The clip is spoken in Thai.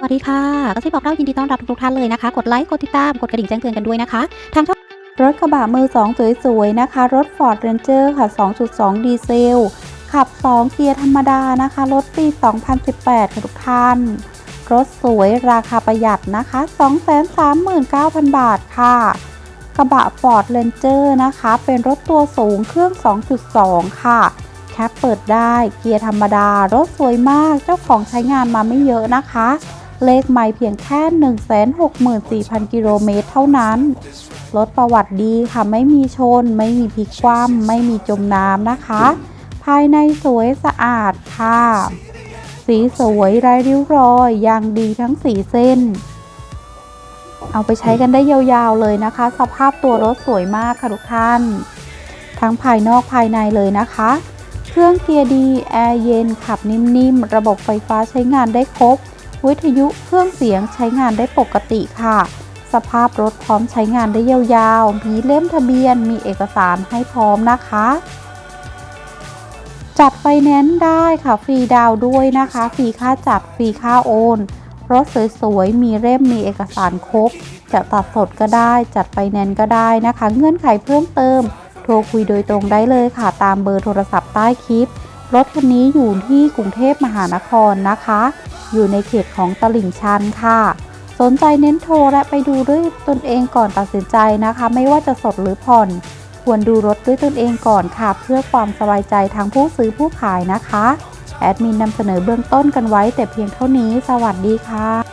สวัสดีค่ะก็ที่บอกเล่ายินดีต้อนรับทุกท่านเลยนะคะ กดไลค์กดติดตามกดกระดิ่งแจ้งเตือนกันด้วยนะคะ ทางช่องรถกระบะมือ 2 สวยๆนะคะ รถ Ford Ranger ค่ะ 2.2 ดีเซล ขับ 2 เกียร์ธรรมดานะคะ รถปี 2018ค่ะทุกท่าน รถสวยราคาประหยัดนะคะ 239,000 บาทค่ะ กระบะ Ford Ranger นะคะ เป็นรถตัวสูงเครื่อง 2.2 ค่ะแคปเปิดได้เกียร์ธรรมดา รถสวยมากเจ้าของใช้งานมาไม่เยอะนะคะ เลขไม่เพียงแค่ 164,000 กิโลเมตรเท่านั้น รถประวัติดีค่ะ ไม่มีชน ไม่มีพลิกคว่ำไม่มีจมน้ำนะคะ ภายในสวยสะอาดค่ะ สีสวยไร้ริ้วรอยยางดีทั้งสีเส้น เอาไปใช้กันได้ยาวๆเลยนะคะ สภาพตัวรถสวยมากค่ะทุกท่าน ทั้งภายนอกภายในเลยนะคะเครื่องเกียร์ดี แอร์เย็น ขับนิ่มๆ ระบบไฟฟ้าใช้งานได้ครบ วิทยุเครื่องเสียงใช้งานได้ปกติค่ะ สภาพรถพร้อมใช้งานได้ยาวๆ มีเล่มทะเบียน มีเอกสารให้พร้อมนะคะ จัดไฟแนนซ์ได้ค่ะ ฟรีดาวด้วยนะคะ ฟรีค่าจัด ฟรีค่าโอน รถสวยๆ มีเล่ม มีเอกสารครบ จะตัดสดก็ได้ จัดไฟแนนซ์ก็ได้นะคะ เงื่อนไขเพิ่มเติม โทรคุยโดยตรงได้เลยค่ะ ตามเบอร์โทรศัพท์ใต้คลิป รถคันนี้อยู่ที่กรุงเทพมหานครนะคะ อยู่ในเขตของตลิ่งชันค่ะ สนใจเน้นโทรและไปดูด้วยตนเองก่อนตัดสินใจนะคะ ไม่ว่าจะสดหรือผ่อน ควรดูรถด้วยตนเองก่อนค่ะ เพื่อความสบายใจทั้งผู้ซื้อผู้ขายนะคะ แอดมินนำเสนอเบื้องต้นกันไว้แต่เพียงเท่านี้ สวัสดีค่ะ